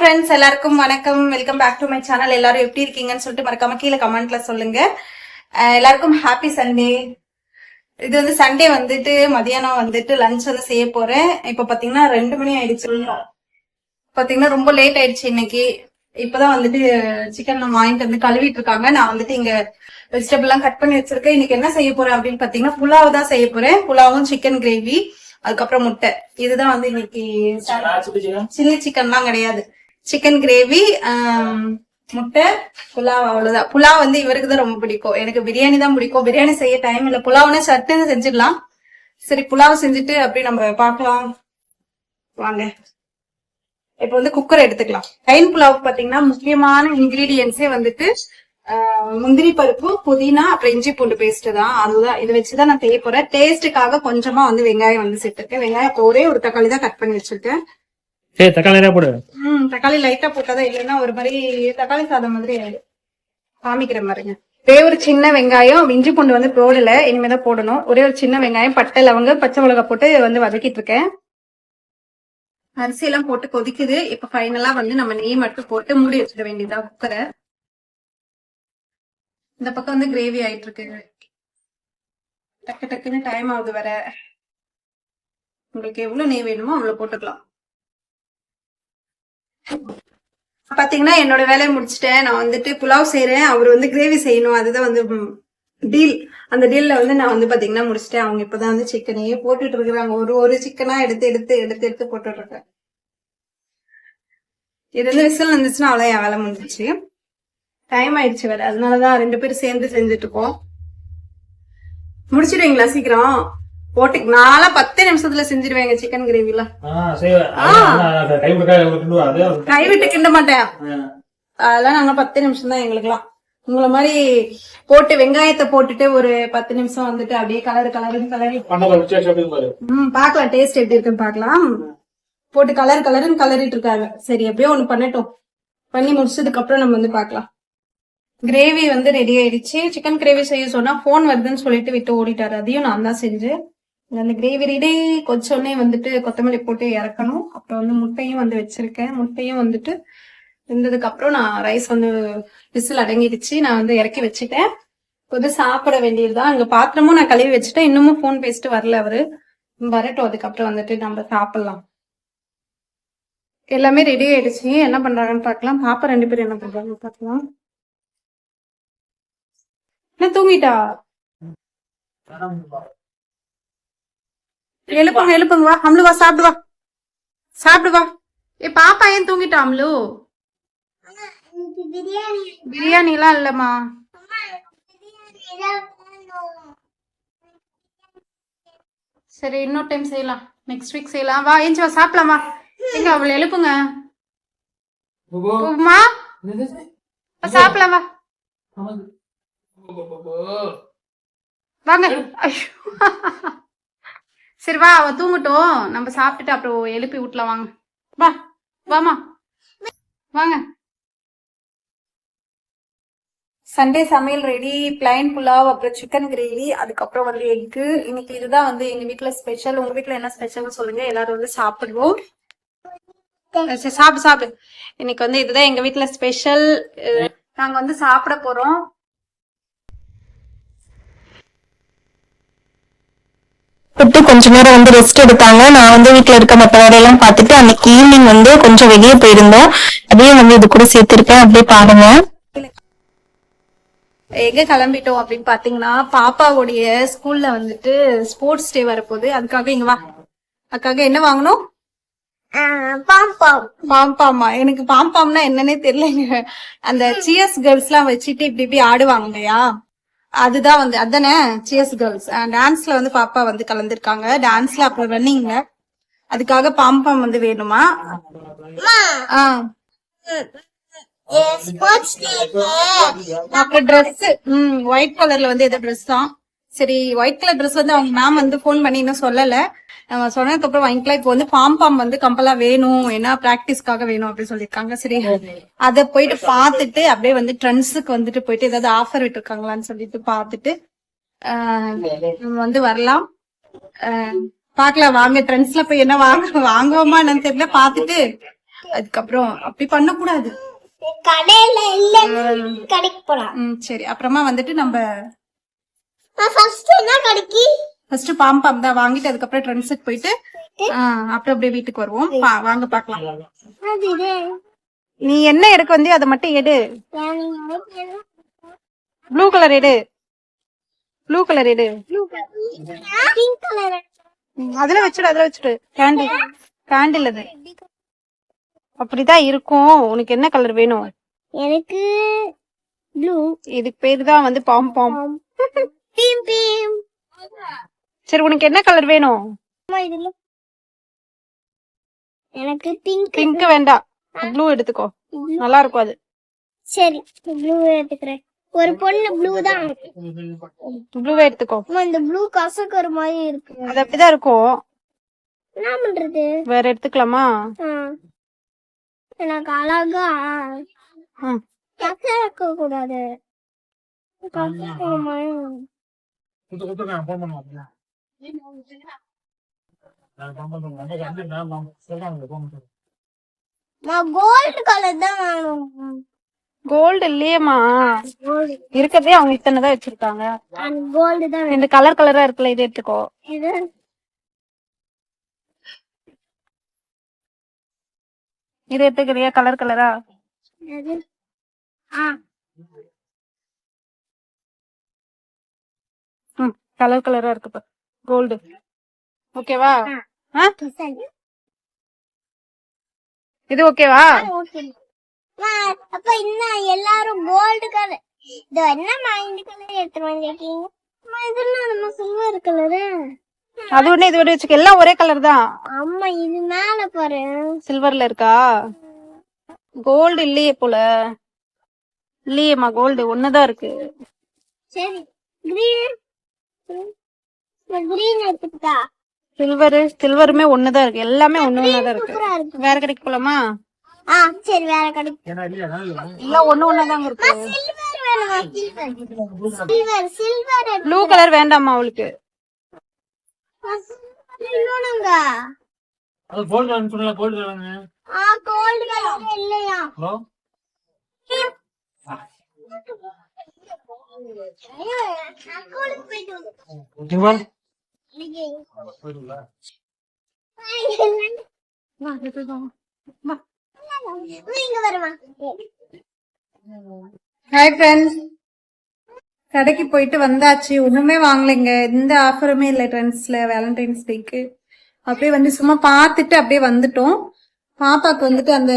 Friends எல்லாருக்கும் வணக்கம். Welcome back to my channel எல்லாரும் எப்படி இருக்கீங்கன்னு சொல்லிட்டு மறக்காம கீழே கமெண்ட்ல சொல்லுங்க. எல்லாருக்கும் ஹாப்பி சண்டே இது வந்து சண்டே வந்துட்டு மதியானம் வந்துட்டு லஞ்ச் வந்து செய்ய போறேன். இப்ப பாத்தீங்கன்னா ரெண்டு மணி ஆயிடுச்சு. பாத்தீங்கன்னா ரொம்ப லேட் ஆயிடுச்சு இன்னைக்கு. இப்பதான் வந்துட்டு சிக்கன் வாங்கிட்டு வந்து கழுவிட்டு இருக்காங்க. நான் வந்துட்டு இங்க வெஜிடபிள் எல்லாம் கட் பண்ணி வச்சிருக்கேன். இன்னைக்கு என்ன செய்ய போறேன் அப்படின்னு பாத்தீங்கன்னா புலாவ் தான் செய்ய போறேன். புலாவும் சிக்கன் கிரேவி அதுக்கப்புறம் முட்டை. இதுதான் வந்து இன்னைக்கு சில்லி சிக்கன்லாம் கிடையாது. சிக்கன் கிரேவி um, முட்டை புலாவ் அவ்வளவுதான். புலாவ் வந்து இவருக்கு தான் ரொம்ப பிடிக்கும். எனக்கு பிரியாணி தான் பிடிக்கும். பிரியாணி செய்ய டைம் இல்ல. புலாவ்னு சட்டுன்னு செஞ்சிடலாம் சரி புலாவ் செஞ்சுட்டு அப்படி நம்ம பார்க்கலாம். வாங்க. இப்போ வந்து குக்கர் எடுத்துக்கலாம். கைன் புலாவுக்கு பாத்தீங்கன்னா முக்கியமான இன்கிரீடியன்ஸே வந்துட்டு முந்திரி பருப்பு புதினா அப்புறம் இஞ்சி பூண்டு பேஸ்ட் தான். அதுதான். இதை வச்சுதான் நான் செய்ய போறேன். டேஸ்ட்டுக்காக கொஞ்சமா வந்து வெங்காயம் வந்து சேர்த்திருக்கேன். வெங்காயம் இப்ப ஒரே ஒரு தக்காளி தான் கட் பண்ணி வச்சிருக்கேன். தக்காளி ம் தக்காளி லைட்டா போட்டாதான் இல்லைன்னா ஒரு மாதிரி தக்காளி சாதம் மாதிரி ஆயிடும். காமிக்கிற மாதிரிங்க ஒரே ஒரு சின்ன வெங்காயம் இஞ்சி பூண்டு வந்து போடல இனிமேதான் போடணும். ஒரே ஒரு சின்ன வெங்காயம் பட்டை லவங்க பச்சை மிளகா போட்டு வந்து வதக்கிட்டு இருக்கேன். அரிசி எல்லாம் போட்டு கொதிக்குது. இப்ப ஃபைனலா வந்து நம்ம நெய் மட்டும் போட்டு மூடி வச்சிட வேண்டியதா குக்கரை இந்த பக்கம் வந்து கிரேவி ஆயிட்டு இருக்கு. டக்கு டக்குன்னு டைம் ஆகுது வர உங்களுக்கு எவ்வளவு நெய் வேணுமோ அவ்வளவு போட்டுக்கலாம். பாத்தீங்கன்னா என்னோட வேலையை முடிச்சிட்டேன். நான் வந்துட்டு புலாவ் செய்யறேன் அவர் வந்து கிரேவி செய்யணும். அதுதான் வந்து டீல். அந்த டீல்ல வந்து நான் வந்து பாத்தீங்கன்னா முடிச்சிட்டேன். அவங்க இப்பதான் வந்து சிக்கனையே போட்டுட்டு இருக்கிறாங்க. ஒரு ஒரு சிக்கனா எடுத்து எடுத்து எடுத்து எடுத்து போட்டுட்டு இருக்கேன். இது வந்து விசில் வந்துச்சுன்னா அவ்வளவு என் வேலை முடிஞ்சிச்சு. டைம் ஆயிடுச்சு வேற. அதனாலதான் ரெண்டு பேரும் சேர்ந்து செஞ்சுட்டு இருக்கோம். முடிச்சிடுவீங்களா சீக்கிரம்? போட்டு நான்லாம் பத்தே நிமிஷத்துல செஞ்சிருவேங்க சிக்கன் கிரேவிலாம் கை விட்டு கிண்ட மாட்டேன். அதெல்லாம் நாங்க பத்து நிமிஷம் தான் எங்களுக்குலாம் உங்களை மாதிரி போட்டு வெங்காயத்தை போட்டுட்டு ஒரு பத்து நிமிஷம் வந்துட்டு அப்படியே கலர் கலருன்னு கலரி பண்ணல வித்தியாசம் பாரு. ம் பார்க்கலாம். டேஸ்ட் எப்படி இருக்குன்னு பார்க்கலாம். போட்டு கலர் கலருன்னு கலரிட்டு இருக்காங்க. சரி அப்படியே ஒண்ணு பண்ணட்டும். பண்ணி முடிச்சதுக்கு அப்புறம் நம்ம வந்து பார்க்கலாம். கிரேவி வந்து ரெடி ஆயிடுச்சு. சிக்கன் கிரேவி செய்ய சொன்னா ஃபோன் வருதுன்னு சொல்லிட்டு விட்டு ஓடிட்டாரு. அதையும் நான் தான் செஞ்சேன். அந்த கிரேவி ரெடி கொச்சோடனே வந்துட்டு கொத்தமல்லி போட்டு இறக்கணும். அப்புறம் வந்து முட்டையும் வந்து வச்சிருக்கேன். முட்டையும் வந்துட்டு இருந்ததுக்கு அப்புறம் நான் ரைஸ் வந்து விசில் அடங்கிடுச்சு. நான் வந்து இறக்கி வச்சுட்டேன். இப்ப வந்து சாப்பிட வேண்டியதுதான். அங்க பாத்திரமும் நான் கழுவி வச்சுட்டேன். இன்னமும் ஃபோன் பேசிட்டு வரல அவரு. வரட்டும். அதுக்கப்புறம் வந்துட்டு நம்ம சாப்பிடலாம். எல்லாமே ரெடி ஆயிடுச்சு. என்ன பண்றாங்கன்னு பார்க்கலாம். பாப்பா ரெண்டு பேரும் என்ன பண்றாங்க பார்க்கலாம். என்ன தூங்கிட்டா. எழுப்புங்க எழுப்புங்க வா. அம்லு வா சாப்பிடு வா. சாப்பிடு வா. ஏ பாப்பா ஏன் தூங்கிட்டா அம்லு? பிரியாணி எல்லாம் இல்லம்மா. சரி இன்னொரு டைம் செய்யலாம். நெக்ஸ்ட் வீக் செய்யலாம். வா ஏஞ்சி வா சாப்பிடலாம் வா. எங்க அவளை எழுப்புங்க? உமா சாப்பிடலாம் வா. வாங்க. ஐயோ. சரி வா அவ தூங்கட்டும். நம்ம சாப்பிட்டுட்டு அப்புறம் எழுப்பி விட்டலாம் வாங்க. வா வாமா வாங்க. சண்டே சமையல் ரெடி பிளைன் புலாவ் அப்புறம் சிக்கன் கிரேவி அதுக்கப்புறம் வந்து எக்கு இன்னைக்கு இதுதான் வந்து எங்க வீட்டுல ஸ்பெஷல் உங்க வீட்டுல என்ன ஸ்பெஷல் சொல்லுங்க. எல்லாரும் வந்து சாப்பிடுவோம். சரி, சாப்பிடு சாப்பிடு. இன்னைக்கு வந்து இதுதான் எங்க வீட்டுல ஸ்பெஷல் நாங்க வந்து சாப்பிட போறோம். விட்டு கொஞ்ச நேரம் வந்து ரெஸ்ட் எடுத்தாங்க. நான் வந்து வீட்ல இருக்க மற்ற வேலையெல்லாம் பார்த்துட்டு அன்னைக்கு ஈவினிங் வந்து கொஞ்சம் வெளியே போயிருந்தோம் அதையும் வந்து இது கூட சேர்த்திருக்கேன். அப்படியே பாருங்க. எங்க கிளம்பிட்டோம் அப்படின்னு பாத்தீங்கன்னா பாப்பாவுடைய ஸ்கூல்ல வந்துட்டு ஸ்போர்ட்ஸ் டே வரப்போகுது. அதுக்காக இங்க வா. அதுக்காக என்ன வாங்கணும்? பாம்பாமா எனக்கு பாம்பாம்னா என்னன்னே தெரியலங்க. அந்த சியர்ஸ் கேர்ள்ஸ் எல்லாம் வச்சுட்டு இப்படி இப்படி ஆடுவாங்க இல்லையா அதுதான் வந்து அதானே? சியர்ஸ் கேர்ள்ஸ் டான்ஸ்ல வந்து பாப்பா வந்து கலந்துருக்காங்க. டான்ஸ்ல அப்புறம் ரன்னிங்ல அதுக்காக பாம்பாம் வந்து வேணுமா? ஆ. அப்புறம் ட்ரெஸ் ம் ஒயிட் கலர்ல வந்து எதோ ட்ரெஸ் தான். சரி ஒயிட் கலர் ட்ரெஸ் வந்து அவங்க மேம் வந்து ஃபோன் பண்ணி இன்னும் சொல்லல. நம்ம சொன்னதுக்கு அப்புறம் வாங்கிக்கலாம் இப்போ வந்து பாம் பாம் வந்து கம்பலா வேணும் ஏன்னா பிராக்டிஸ்க்காக வேணும் அப்படின்னு சொல்லியிருக்காங்க. சரி அத போயிட்டு பார்த்துட்டு அப்படியே வந்து ட்ரெண்ட்ஸுக்கு வந்துட்டு போயிட்டு ஏதாவது ஆஃபர் விட்டுருக்காங்களான்னு சொல்லிட்டு பார்த்துட்டு ஆஹ், நம்ம வந்து வரலாம். ஆஹ், பார்க்கலாம். வாங்க ட்ரெண்ட்ஸ்ல போய் என்ன வாங்க வாங்குவோமா என்னன்னு தெரியல. பார்த்துட்டு அதுக்கப்புறம் அப்படி பண்ணக்கூடாது. கடையில இல்ல கடைக்கு போலாம். சரி. அப்புறமா வந்துட்டு நம்ம ஃபர்ஸ்ட் என்ன கடைக்கு? ஃபர்ஸ்ட் பாம் பாம் தான். வாங்கிட்டு அதுக்கப்புறம் ட்ரெண்ட்ஸுக்கு போயிட்டு ஆ, அப்புறம் அப்படியே வீட்டுக்கு வருவோம். வாங்க பார்க்கலாம். நீ என்ன எடுக்க வந்தியோ அதை மட்டும் எடு. ப்ளூ கலர் எடு. ப்ளூ கலர் எடு. கலர் அதுல வச்சுடு அதுல வச்சுடு. கேண்டில் கேண்டில் அது. அப்படிதான் இருக்கும். உனக்கு என்ன கலர் வேணும்? எனக்கு ப்ளூ இதுக்கு பேரு தான் வந்து பாம் பாம் பீம் பீம். சரி உனக்கு என்ன கலர் வேணும்? எனக்கு பிங்க் பிங்க் வேண்டாம். ப்ளூ எடுத்துக்கோ. நல்லா இருக்கும் அது. சரி ப்ளூ எடுத்துக்கிறேன். ஒரு பொண்ணு ப்ளூ தான் ப்ளூவே எடுத்துக்கோ. இந்த ப்ளூ கசக்கற மாதிரி இருக்கு. அது அப்படிதான் இருக்கும். என்ன பண்றது? வேற எடுத்துக்கலாமா. எனக்கு அழகா. கசக்க கூடாது கசக்கிற மாதிரி குத்து குத்துருக்கேன் ஃபோன் பண்ணுவோம் நான் ஃபோன் பண்ணுறேன் நம்ம வந்து நான் சொல்றாங்க ஃபோன் பண்ணுறேன். நான் கோல்டு கலர் தான் வேணும் கோல்டு இல்லையேம்மா. கோல்டு இருக்கதே அவங்க இத்தனை தான் வச்சிருக்காங்க. கோல்டு தான் இந்த கலர் கலரா இருக்குல்ல இது எடுத்துக்கோ. இது? இது எடுத்துக்கிறியா கலர் கலரா ஆ. கலர் கலரா இருக்கு கோல்டு ஓகேவா இது ஓகேவா ஓகே அப்ப இன்னும் எல்லாரும் கோல்டு கலர் இது என்னம்மா இந்த கலர் எடுத்துட்டு வந்திருக்கீங்க? இதெல்லாம் நம்ம சில்வர் கலரு அது ஒண்ணு இது ஒண்ணு வச்சுக்க எல்லாம் ஒரே கலர் தான் அம்மா இது மேல பாரு. சில்வர்ல இருக்கா? கோல்டு இல்லையே போல. இல்லையேம்மா கோல்டு ஒண்ணுதான் இருக்கு. சரி கிரீன் சில்வர் சில்வருமே ஒண்ணுதான் இருக்கு. எல்லாமே ஒண்ணு ஒண்ணுதான் இருக்கு. வேற கடைக்கு போலாமா? ஆ சரி வேற கடைக்கு இல்லை எல்லாம் ஒண்ணு ஒண்ணுதாங்க இருக்கு. சில்வர் வேணுமா? சில்வர் சில்வர் ப்ளூ கலர் வேண்டாமா அவளுக்கு. இன்னொன்னுங்க அது கோல்டு வேணும் சொல்லலாம் கோல்டு வேணும் ஆ கோல்டு கலர் இல்லையா? ஹாய் ஃப்ரெண்ட்ஸ் கடைக்கு போயிட்டு வந்தாச்சு. ஒண்ணுமே வாங்கலைங்க. எந்த ஆஃபருமே இல்லை ட்ரெண்ட்ஸ்ல வேலண்டைன்ஸ் டேக்கு அப்படியே வந்து சும்மா பார்த்துட்டு அப்படியே வந்துட்டோம். பாப்பாக்கு வந்துட்டு அந்த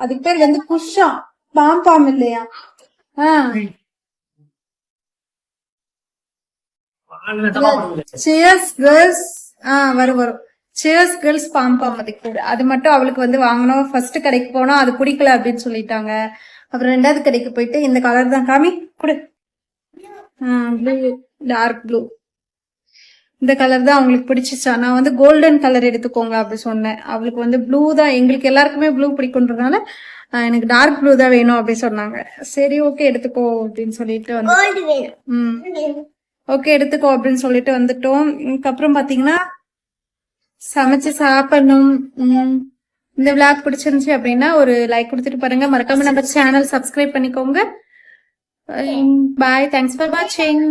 அதுக்கு பேர் வந்து புஷ்ஷா பாம் பாம் இல்லையா? ஆ. சேர்ஸ் கேர்ள்ஸ் ஆ வரும் வரும். சேர்ஸ் கேர்ள்ஸ் பாம் பாம் அதுக்கு பேரு. அது மட்டும் அவளுக்கு வந்து வாங்கணும். ஃபர்ஸ்ட் கடைக்கு போனோம் அது பிடிக்கல அப்படின்னு சொல்லிட்டாங்க. அப்புறம் ரெண்டாவது கடைக்கு போயிட்டு இந்த கலர் தான். காமி கொடு. ப்ளூ டார்க் ப்ளூ இந்த கலர் தான் அவங்களுக்கு பிடிச்சிச்சா. நான் வந்து கோல்டன் கலர் எடுத்துக்கோங்க அப்படி சொன்னேன். அவளுக்கு வந்து ப்ளூ தான். எங்களுக்கு எல்லாருக்குமே ப்ளூ பிடிக்குன்றதுனால ஆஹ், எனக்கு டார்க் ப்ளூ தான் வேணும் அப்படி சொன்னாங்க. சரி ஓகே எடுத்துக்கோ அப்படின்னு சொல்லிட்டு வந்து கோல்டு வேணும். ம். ஓகே எடுத்துக்கோ அப்படின்னு சொல்லிட்டு வந்துட்டோம். இதுக்கப்புறம் பாத்தீங்கன்னா சமைச்சு சாப்பிடணும். இந்த விளாக் பிடிச்சிருந்துச்சு அப்படின்னா ஒரு லைக் கொடுத்துட்டு பாருங்க. மறக்காம நம்ம சேனல் சப்ஸ்கிரைப் பண்ணிக்கோங்க. பாய் தேங்க்ஸ் ஃபார் வாட்சிங்